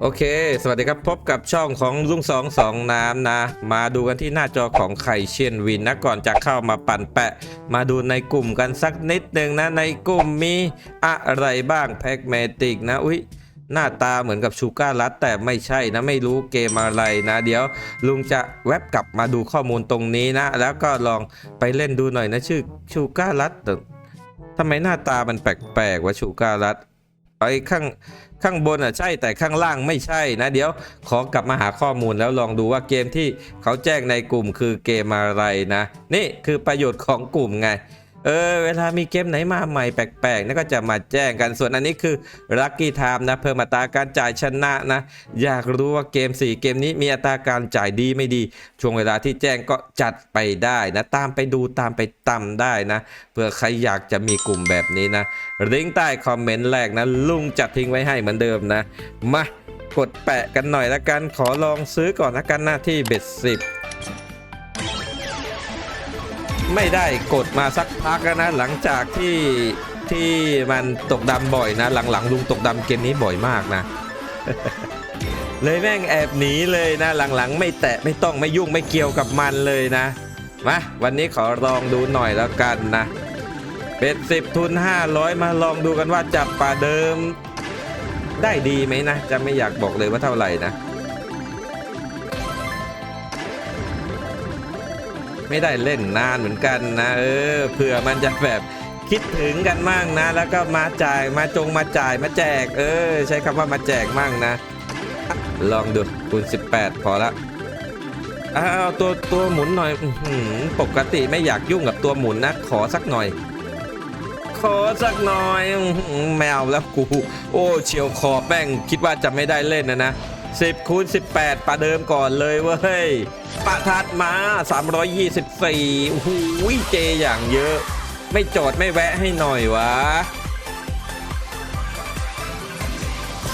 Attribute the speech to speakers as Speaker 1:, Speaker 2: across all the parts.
Speaker 1: โอเค สวัสดีครับ พบกับช่องของลุงสองสองน้ำนะ มาดูกันที่หน้าจอของไข่เชียนวินนะ ก่อนจะเข้ามาปั่นแปะ มาดูในกลุ่มกันสักนิดหนึ่งนะ ในกลุ่มมีอะไรบ้างแพ็กเมติกนะ อุ๊ยหน้าตาเหมือนกับชูการ์ลัดแต่ไม่ใช่นะไม่รู้เกมอะไรนะ เดี๋ยวลุงจะแวบกลับมาดูข้อมูลตรงนี้นะ แล้วก็ลองไปเล่นดูหน่อยนะชื่อชูการ์ลัดทำไมหน้าตามันแปลกๆว่าชูการ์ลัด ไอ้ข้างข้างบนอะใช่แต่ข้างล่างไม่ใช่นะ เดี๋ยวขอกลับมาหาข้อมูลแล้วลองดูว่าเกมที่เขาแจ้งในกลุ่มคือเกมอะไรนะ นี่คือประโยชน์ของกลุ่มไง เออเวลามีเกมไหนมาใหม่แปลกๆนั่นก็จะมาแจ้งกันส่วนอันนี้คือ Lucky Time นะเพิ่มอัตราการจ่ายชนะนะ อยากรู้ว่าเกม 4 เกมนี้มีอัตราการจ่ายดีไม่ดี ช่วงเวลาที่แจ้งก็จัดไปได้นะ ตามไปดูตามไปตำได้นะเผื่อใครอยากจะมีกลุ่มแบบนี้นะลิงก์ใต้คอมเมนต์แรกนะลุงจัดทิ้งไว้ให้เหมือนเดิมนะมากดแปะกันหน่อยละกันขอลองซื้อก่อนละกันหน้าที่เบ็ดสิบ ไม่ได้กดมาสักพักแล้วนะหลังจากที่ที่มันตกดำบ่อยนะ หลังๆลุงตกดำเกมนี้บ่อยมากนะ เลยแม่งแอบหนีเลยนะ หลังๆ ไม่แตะไม่ต้องไม่ยุ่งไม่เกี่ยวกับมันเลยนะมาวันนี้ขอลองดูหน่อยแล้วกันนะเป็นสิบทุน 500 มาลองดูกันว่าจับป่าเดิม ได้ดีไหมนะ จะไม่อยากบอกเลยว่าเท่าไหร่นะ ไม่ได้เล่นนานเหมือนกันนะเออเผื่อมันจะแบบคิดถึงกันมั่งนะ แล้วก็มาจ่ายมาจงมาจ่ายมาแจก เออ ใช้คำว่ามาแจกมั่งนะ ลองดูคูณ18 พอละเอาตัวตัวหมุนหน่อยปกติไม่อยากยุ่งกับตัวหมุนนะ ขอสักหน่อย ขอสักหน่อยแมวแล้วกู โอ้เฉียวขอแม่งคิดว่าจะไม่ได้เล่นนะนะ 10คูณ18 ประเดิมก่อนเลยเว้ยปะทัดมา 324โอ้โหเจอย่างเยอะ ไม่จอดไม่แวะให้หน่อยวะ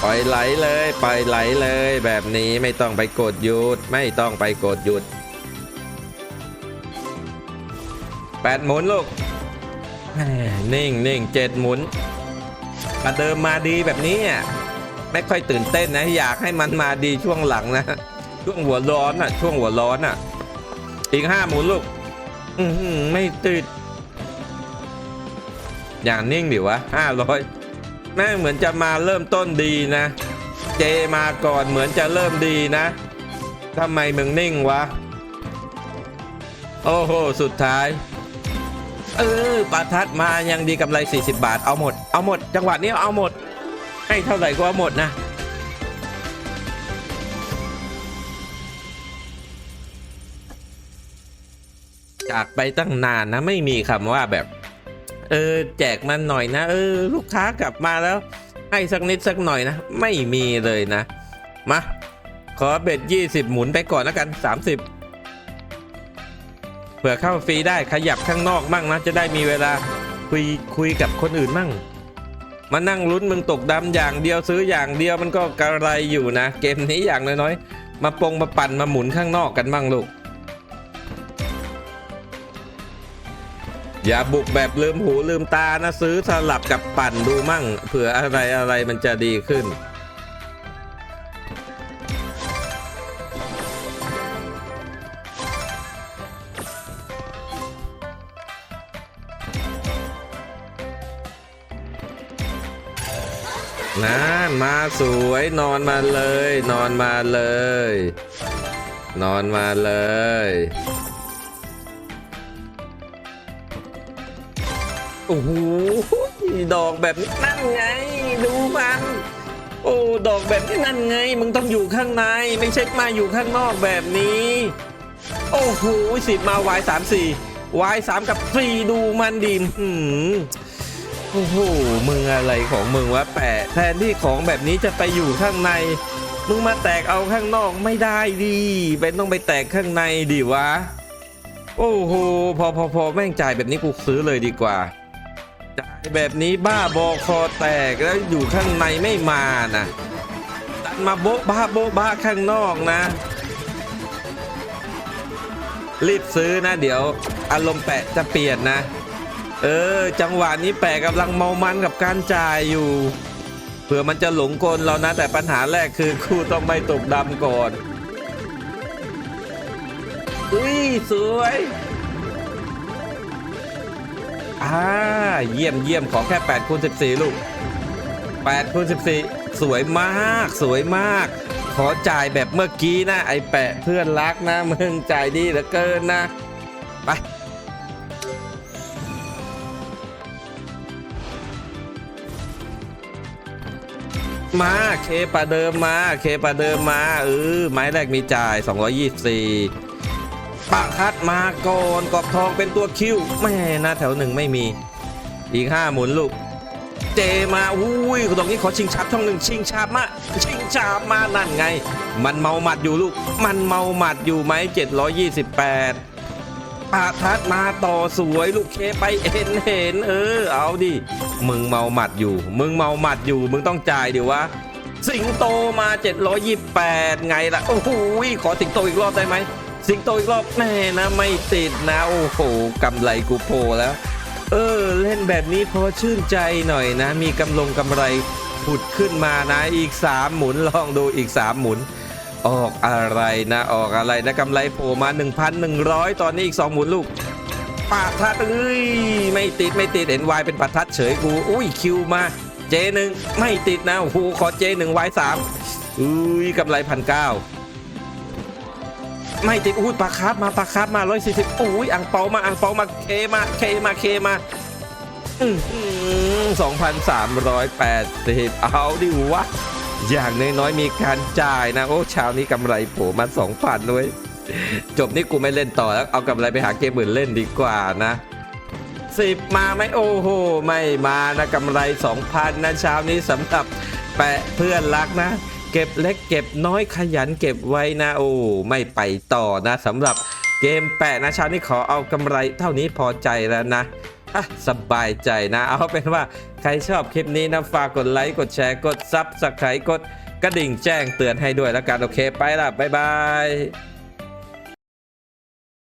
Speaker 1: ปล่อยไหลเลยปล่อยไหลเลยแบบนี้ไม่ต้องไปกดหยุด ไม่ต้องไปกดหยุดแปดหมุนลูกนิ่งนิ่งเจ็ดหมุนประเดิมมาดีแบบนี้อะ ไม่ค่อยตื่นเต้นนะ อยากให้มันมาดีช่วงหลังนะ ช่วงหัวร้อนอะ ช่วงหัวร้อนอะ อีกห้าหมุนลูก อือหือไม่ติดอย่างนิ่งดิวะห้าร้อยแม่งเหมือนจะมาเริ่มต้นดีนะ เจมาก่อนเหมือนจะเริ่มดีนะทำไมมึงนิ่งวะ โอ้โห สุดท้าย เออปาทัดมายังดีกำไร 40 บาท เอาหมด เอาหมด จังหวะนี้เอาหมด ให้เท่าไหร่ก็หมดนะ จากไปตั้งนานนะ ไม่มีคำว่าแบบ เออ แจกมันหน่อยนะ เออ ลูกค้ากลับมาแล้ว ให้สักนิดสักหน่อยนะ ไม่มีเลยนะ มา ขอเบ็ด20หมุนไปก่อนแล้วกัน30เผื่อเข้าฟรีได้ขยับข้างนอกมั่งนะ จะได้มีเวลาคุยคุยกับคนอื่นมั่ง มานั่งลุ้นมึงตกดำอย่างเดียวซื้ออย่างเดียวมันก็กระไรอยู่นะ เกมนี้อย่างน้อยๆ มาปงมาปั่นมาหมุนข้างนอกกันบ้างลูก อย่าบุกแบบลืมหูลืมตานะซื้อสลับกับปั่นดูมั่ง เผื่ออะไรอะไรมันจะดีขึ้น นะมาสวยนอนมาเลย นอนมาเลย นอนมาเลยโอ้โหดอกแบบนี้นั่นไง ดูมันโอ้ดอกแบบนี้นั่นไง มึงต้องอยู่ข้างในไม่ใช่มาอยู่ข้างนอกแบบนี้ โอ้โหสิบมาวายสามสี่วายสามกับสี่ดูมันดีหืม โอ้โหมึงอะไรของมึงวะแปะแทนที่ของแบบนี้จะไปอยู่ข้างใน มึงมาแตกเอาข้างนอกไม่ได้ดิเป็นต้องไปแตกข้างในดิวะ โอ้โหพอพอพอแม่งจ่ายแบบนี้กูซื้อเลยดีกว่าจ่ายแบบนี้บ้าบอคอแตกแล้วอยู่ข้างในไม่มานะดันมาโบ๊ะบ้าโบ๊ะบ้าข้างนอกนะ รีบซื้อนะ เดี๋ยวอารมณ์แปะจะเปลี่ยนนะ เออ จังหวะนี้แปะกำลังเมามันกับการจ่ายอยู่ เผื่อมันจะหลงกลเรานะ แต่ปัญหาแรกคือคู่ต้องไม่ตกดำก่อนอุ้ยสวยอ่าเยี่ยมเยี่ยมขอแค่8คูณ14 ลูก8คูณ14 สวยมาก สวยมาก ขอจ่ายแบบเมื่อกี้นะ ไอแปะเพื่อนรักนะ มึงจ่ายดีเหลือเกินนะ ไป มาเคปาเดิมมาเคปาเดิมมาเออไม้แรกมีจ่าย 224ปะคัดมาก่อนกรอบทองเป็นตัวคิวแม่นะแถวหนึ่งไม่มี อีก5หมุนลูก เจมาอุ้ยตรงนี้ขอชิงชับช่องหนึ่งชิงชับมาชิงชับมานั่นไง มันเมาหมัดอยู่ลูก มันเมาหมัดอยู่ไหม728 ปาทัดมาต่อสวยลูกเคไปเห็นเห็น เออ เอาดิ มึงเมาหมัดอยู่ มึงเมาหมัดอยู่ มึงต้องจ่ายเดี๋ยววะ สิงโตมา 728 ไงล่ะ โอ้โหขอสิงโตอีกรอบได้ไหม สิงโตอีกรอบแม่นะไม่ติดนะ โอ้โหกำไรกูโผล่แล้ว เออ เล่นแบบนี้พอชื่นใจหน่อยนะ มีกำลงกำไรผุดขึ้นมานะอีก 3 หมุนลองดูอีก 3 หมุน ออกอะไรนะออกอะไรนะกำไรโผล่มา 1,100 ตอนนี้อีก 2 หมุนลูกปาทัดเอ้ยไม่ติดไม่ติดเห็นวายเป็นปัทัดเฉยกูอุ้ยคิวมาเจหนึ่งไม่ติดนะโอ้โหขอเจหนึ่งวายสามอุ้ยกำไรพันเก้าไม่ติดอุ้ยปลาคาร์ฟมาปลาคาร์ฟมา140อุ้ยอ่างเปามาอ่างเปามาเคมาเคมาเคมาสองพันสามร้อยแปดสิบเอาดิวะ อย่างน้อยๆมีการจ่ายนะโอ้เช้านี้กำไรโผล่มา2,000ด้วยจบนี่กูไม่เล่นต่อแล้วเอากำไรไปหาเกมอื่นเล่นดีกว่านะสิบมาไหมโอ้โห ไม่มานะกำไร2,000นนะเช้านี้สำหรับแปะเพื่อนรักนะ เก็บเล็กเก็บน้อยขยันเก็บไว้นะโอ้ไม่ไปต่อนะสำหรับเกมแปะนะเช้านี้ขอเอากำไรเท่านี้พอใจแล้วนะ สบายใจนะ เอาเป็นว่าใครชอบคลิปนี้นะฝากกดไลค์กดแชร์กดซับสไครต์กดกระดิ่งแจ้งเตือนให้ด้วยแล้วกัน โอเคไปละบ๊ายบาย